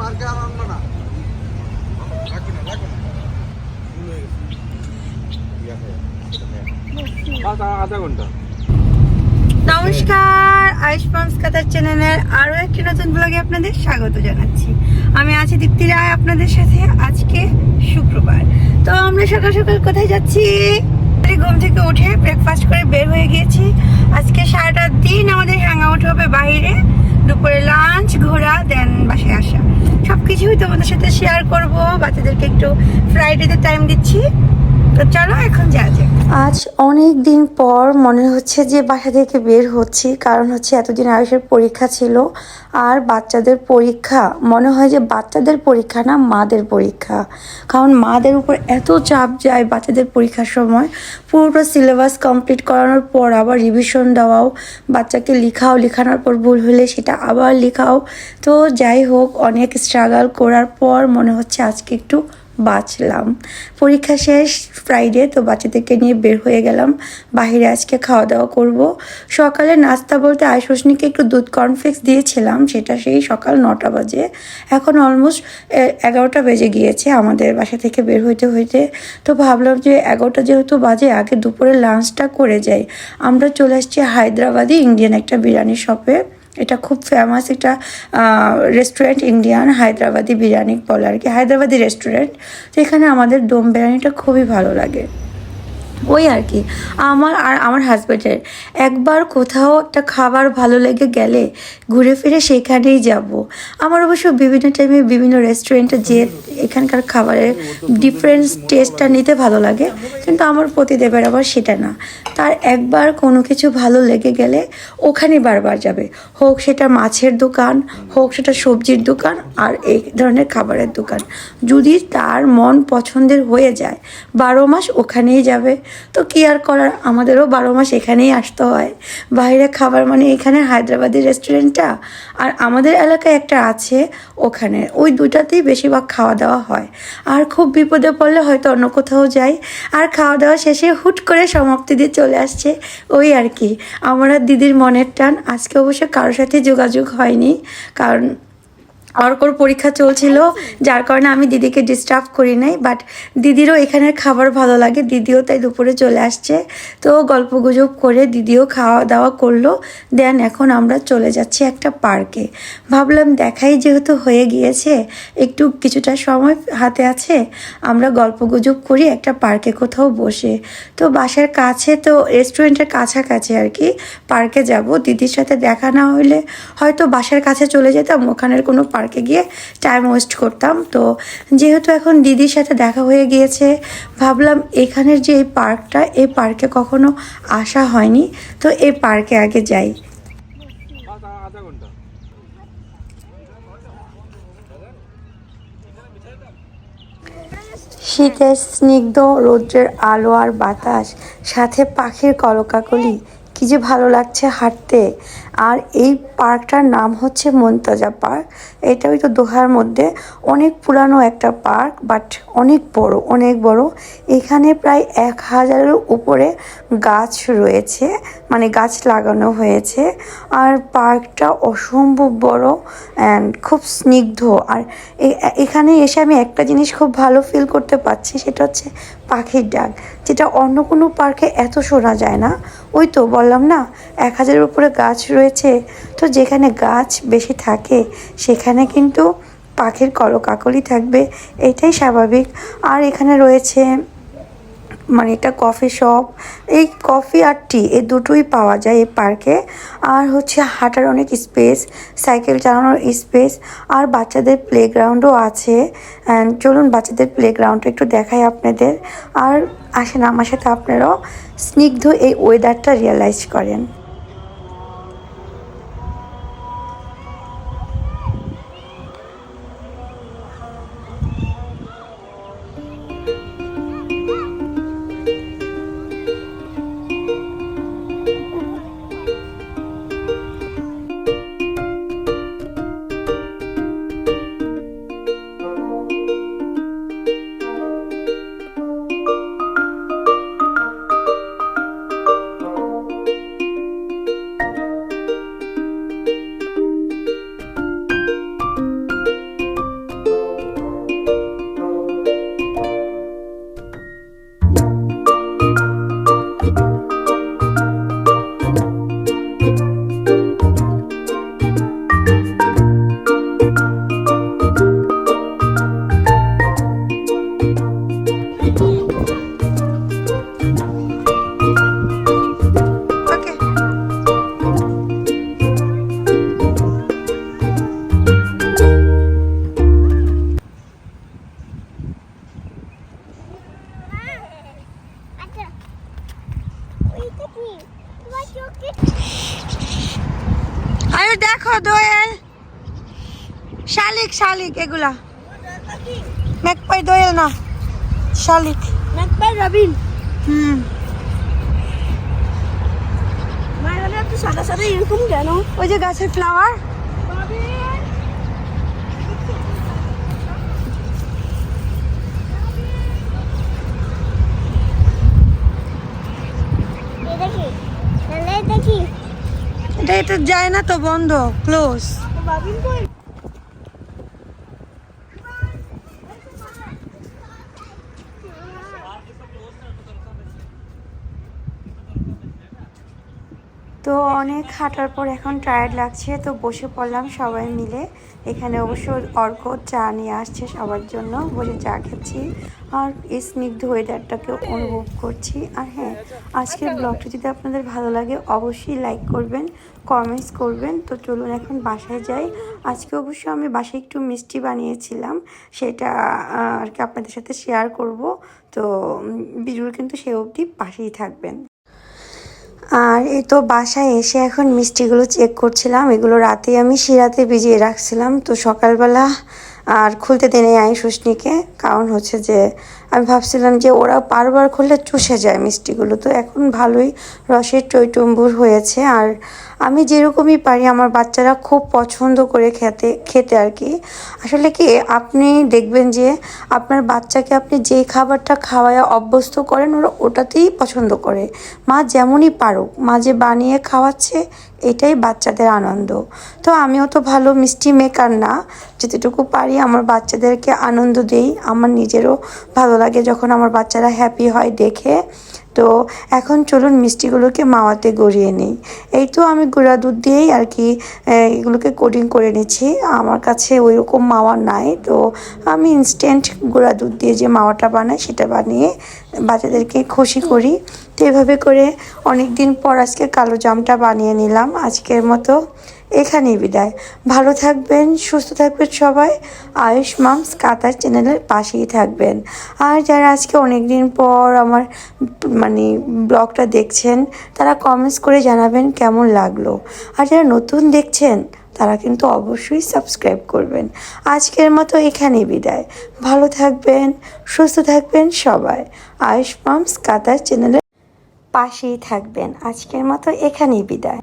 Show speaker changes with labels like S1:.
S1: পার্কে আর আনব না। রাখব না রাখব না। ভুল গেছে আধা ঘণ্টা।
S2: নমস্কার আয়ুষ্মান কাতার চ্যানেলের আরও একটি নতুন ব্লগে আপনাদের স্বাগত জানাচ্ছি। আমি আছি দীপ্তি রায় আপনাদের সাথে আজকে শুক্রবার। তো আমরা সকাল সকাল কোথায় যাচ্ছি? ঘুম থেকে উঠে ব্রেকফাস্ট করে বের হয়ে গিয়েছি। আজকে সারাটা দিন আমাদের হ্যাং আউট হবে বাইরে। দুপুরে লাঞ্চ ঘোরা দেন বাসায় আসা। সব কিছুই তোমাদের সাথে শেয়ার করব। বাচ্চাদেরকে একটু ফ্রাইডেতে টাইম দিচ্ছি। তো চলো এখন যাওয়া যাক। আজ অনেক দিন পর মনে হচ্ছে যে বাসা থেকে বের হচ্ছি, কারণ হচ্ছে এতদিন আয়ুষের পরীক্ষা ছিল আর বাচ্চাদের পরীক্ষা, মনে হয় যে বাচ্চাদের পরীক্ষা না মাদের পরীক্ষা। কারণ মাদের উপর এত চাপ যায় বাচ্চাদের পরীক্ষার সময়, পুরোটা সিলেবাস কমপ্লিট করানোর পর আবার রিভিশন দেওয়াও, বাচ্চাকে লিখাও, লেখানোর পর ভুল হলে সেটা আবার লিখাও। তো যাই হোক, অনেক স্ট্রাগল করার পর মনে হচ্ছে আজকে একটু বাঁচলাম। পরীক্ষা শেষ ফ্রাইডে তো বাচ্চাদেরকে নিয়ে বের হয়ে গেলাম। বাইরে আজকে খাওয়া দাওয়া করব। সকালে নাস্তা বলতে আয়ুষনিকে একটু দুধ কর্নফ্লেক্স দিয়েছিলাম, সেটা সেই সকাল নটা বাজে। এখন অলমোস্ট এগারোটা বেজে গিয়েছে আমাদের বাসা থেকে বের হইতে হইতে। তো ভাবলাম যে এগারোটা যেহেতু বাজে, আগে দুপুরে লাঞ্চটা করে যাই। আমরা চলে আসছি হায়দ্রাবাদি ইন্ডিয়ান একটা বিরিয়ানি শপে এটা খুব ফেমাস এটা রেস্টুরেন্ট ইন্ডিয়ান হায়দ্রাবাদি বিরিয়ানি বলে আর কি, হায়দ্রাবাদি রেস্টুরেন্ট তো এখানে আমাদের দম বিরিয়ানিটা খুবই ভালো লাগে। ওই আর কি। আমার আর আমার হাজব্যান্ডের একবার কোথাও একটা খাবার ভালো লেগে গেলে ঘুরে ফিরে সেখানেই যাব। আমার অবশ্য বিভিন্ন টাইমে বিভিন্ন রেস্টুরেন্টে যে এখানকার খাবারের ডিফারেন্স টেস্টটা নিতে ভালো লাগে, কিন্তু আমার প্রতিদেবের আবার সেটা না। তার একবার কোনো কিছু ভালো লেগে গেলে ওখানে বারবার যাবে। হোক সেটা মাছের দোকান, হোক সেটা সবজির দোকান আর এই ধরনের খাবারের দোকান। যদি তার মন পছন্দের হয়ে যায়, বারো মাস ওখানেই যাবে। তো কি আর করার? আমাদেরও বারো মাস এখানেই আসতে হয়। বাইরে খাবার মানে এখানে হায়দ্রাবাদি রেস্টুরেন্টটা আর আমাদের এলাকায় একটা আছে ওখানে। ওই দুটাতেই বেশিরভাগ খাওয়া দাওয়া হয়। আর খুব বিপদে পড়লে হয়তো অন্য কোথাও যাই। আর খাওয়া দাওয়া শেষে হুট করে সমাপ্তি দিয়ে চলে আসছে ওই আর কি। আমরা দিদির মনের টান। আজকে অবশ্য কারোর সাথে যোগাযোগ হয়নি। কারণ অর্কর পরীক্ষা চলছিল, যার কারণে আমি দিদিকে ডিস্টার্ব করি নাই বাট দিদিরও এখানের খাবার ভালো লাগে, দিদিও তাই দুপুরে চলে আসছে। তো গল্প গুজব করে দিদিও খাওয়া দাওয়া করল দেন এখন আমরা চলে যাচ্ছি একটা পার্কে ভাবলাম দেখাই যেহেতু হয়ে গিয়েছে, একটু কিছুটা সময় হাতে আছে, আমরা গল্প গুজব করি একটা পার্কে কোথাও বসে। তো বাসার কাছে তো রেস্টুরেন্টের কাছাকাছি আর কি পার্কে যাব, দিদির সাথে দেখা না হলে হয়তো বাসার কাছে চলে যেতাম, ওখানের কোনো পার্কে গিয়ে টাইম ওয়েস্ট করতাম। তো যেহেতু এখন দিদির সাথে দেখা হয়ে গিয়েছে, ভাবলাম এখানের যে এই পার্কটা, এই পার্কে কখনো আসা হয়নি। তো এই পার্কে আগে যাই। শীতের স্নিগ্ধ রৌদ্রের আলো আর বাতাস, সাথে পাখির কলকাকলি, কি যে ভালো লাগছে হাঁটতে। আর এই পার্কটার নাম হচ্ছে মন্তাজা পার্ক। এটা ওই তো দোহার মধ্যে অনেক পুরানো একটা পার্ক, বাট অনেক বড় অনেক বড়। এখানে প্রায় এক হাজারের উপরে গাছ রয়েছে মানে গাছ লাগানো হয়েছে। আর পার্কটা অসম্ভব বড় অ্যান্ড খুব স্নিগ্ধ। আর এখানে এসে আমি একটা জিনিস খুব ভালো ফিল করতে পারছি সেটা হচ্ছে পাখির ডাক, যেটা অন্য কোনো পার্কে এত শোনা যায় না। ওই তো বললাম না, এক হাজারের উপরে গাছ রয়েছে। তো যেখানে গাছ বেশি থাকে, সেখানে কিন্তু পাখির কলকাকলি থাকবে। এটাই স্বাভাবিক। আর এখানে রয়েছে মানে এটা কফি শপ। এই কফি আর টি এই দুটোই পাওয়া যায় এই পার্কে। আর হচ্ছে হাঁটার অনেক স্পেস, সাইকেল চালানোর স্পেস। আর বাচ্চাদের প্লেগ্রাউন্ডও আছে। চলুন বাচ্চাদের প্লেগ্রাউন্ডটা একটু দেখাই আপনাদের। আর আসেন আমার সাথে আপনারাও স্নিগ্ধ এই ওয়েদারটা রিয়েলাইজ করেন। দোয়েল। শালিক শালিক এগুলা। ম্যাকপাই দোয়েল না শালিক।
S3: Magpie robin.
S2: হুম।
S3: সাদা সাদা এরকম কেন?
S2: ওই যে গাছের ফ্লাওয়ার এটা যায় না তো বন্ধ ক্লোজ তো অনেক হাঁটার পর এখন টায়ার্ড লাগছে, তো বসে পড়লাম সবাই মিলে। এখানে অবশ্য অর্ক চা নিয়ে আসছে সবার জন্য, বসে চা খাচ্ছি। আর এই স্নিগ্ধ ওয়েদারটাকে অনুভব করছি। আর হ্যাঁ আজকের ব্লগটা যদি আপনাদের ভালো লাগে, অবশ্যই লাইক করবেন কমেন্টস করবেন। তো চলুন এখন বাসায় যাই। আজকে অবশ্য আমি বাসায় একটু মিষ্টি বানিয়েছিলাম, সেটা আর কি আপনাদের সাথে শেয়ার করব। তো বিজুর কিন্তু সে অবধি পাশেই থাকবেন। আর এই তো বাসায় এসে এখন মিষ্টিগুলো চেক করছিলাম। এগুলো রাতে আমি শিরাতে ভিজিয়ে রাখছিলাম। তো সকালবেলা আর খুলতে দেনে আই শুশনিকে কারণ হচ্ছে যে আমি ভাবছিলাম যে ওরা বারবার খুললে চুষে যায় মিষ্টিগুলো। তো এখন ভালোই রসের টইটম্বুর হয়েছে। আর আমি যেরকমই পারি, আমার বাচ্চারা খুব পছন্দ করে খেতে খেতে আর কি। আসলে কি, আপনি দেখবেন যে আপনার বাচ্চাকে আপনি যেই খাবারটা খাওয়ায় অভ্যস্ত করেন, ওরা ওটাতেই পছন্দ করে। মা যেমনই পারুক, মা যে বানিয়ে খাওয়াচ্ছে, এটাই বাচ্চাদের আনন্দ। তো আমিও তো ভালো মিষ্টি মেকার না। যেতটুকু পারি, আমার বাচ্চাদেরকে আনন্দ দেই, আমার নিজেরও ভালো লাগে যখন আমার বাচ্চারা হ্যাপি হয় দেখে। তো এখন চলুন মিষ্টিগুলোকে মাওয়াতে গড়িয়ে নিই। এই তো আমি গুঁড়া দুধ দিয়েই আর কি এগুলোকে কোডিং করে নিচ্ছি। আমার কাছে ওই রকম মাওয়া নাই, তো আমি ইনস্ট্যান্ট গুঁড়া দুধ দিয়ে যে মাওয়াটা বানাই সেটা বানিয়ে বাচ্চাদেরকে খুশি করি। তো এভাবে করে অনেক দিন পর আজকে কালো জামটা বানিয়ে নিলাম, আজকের মতো। এখানেই বিদায়। ভালো থাকবেন, সুস্থ থাকবেন সবাই। আয়ুষ মামস কাতার চ্যানেলের পাশেই থাকবেন। আর যারা আজকে অনেক দিন পর আমার মানে ব্লগটা দেখছেন, তারা কমেন্টস করে জানাবেন কেমন লাগল। আর যারা নতুন দেখছেন, তারা কিন্তু অবশ্যই সাবস্ক্রাইব করবেন। আজকের মতো এখানেই বিদায়। ভালো থাকবেন, সুস্থ থাকবেন সবাই। আয়ুষ মামস কাতার চ্যানেলের পাশেই থাকবেন। আজকের মতো এখানেই বিদায়।